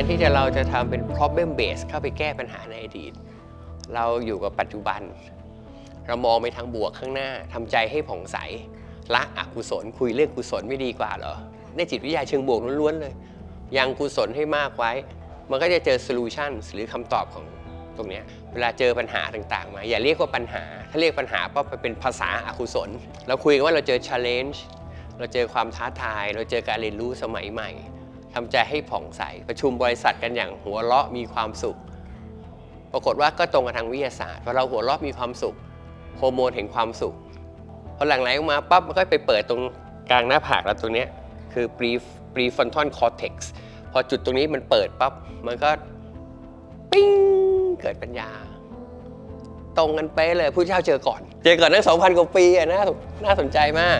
นที่จะเราจะทำเป็น problem base เข้าไปแก้ปัญหาในอดีต เราอยู่กับปัจจุบัน เรามองไปทางบวกข้างหน้าทำใจให้ผ่องใสละอกุศลคุยเรื่องกุศลไม่ดีกว่าเหรอ ในจิตวิทยาเชิงบวกล้วนๆเลย ยังกุศลให้มากไว้ มันก็จะเจอ solution หรือคำตอบของตรงนี้เวลาเจอปัญหาต่างๆ มา อย่าเรียกว่าปัญหา ถ้าเรียกปัญหาปั๊บมันเป็นภาษาอากุศล เราคุยกันว่าเราเจอ challenge เราเจอความท้าทาย เราเจอการเรียนรู้สมัยใหม่ ทำใจให้ผ่องใส ประชุมบริษัทกันอย่างหัวเราะมีความสุข ปรากฏว่าก็ตรงกับทางวิทยาศาสตร์พอเราหัวเราะมีความสุขโฮอร์โมนแห่งความสุขพอหลังไหลออกมาปั๊บมันก็ไปเปิดตรงกลางหน้าผากเราตรงเนี้ยคือ pre prefrontal cortex พอจุดตรงนี้มันเปิดปั๊บมันก็ปิ้งเกิดปัญญา ตรงกันเป๊ะเลยผู้เจ้าเจอก่อน เจอก่อนตั้ง2,000กว่าปีอะน่าน่าสนใจมาก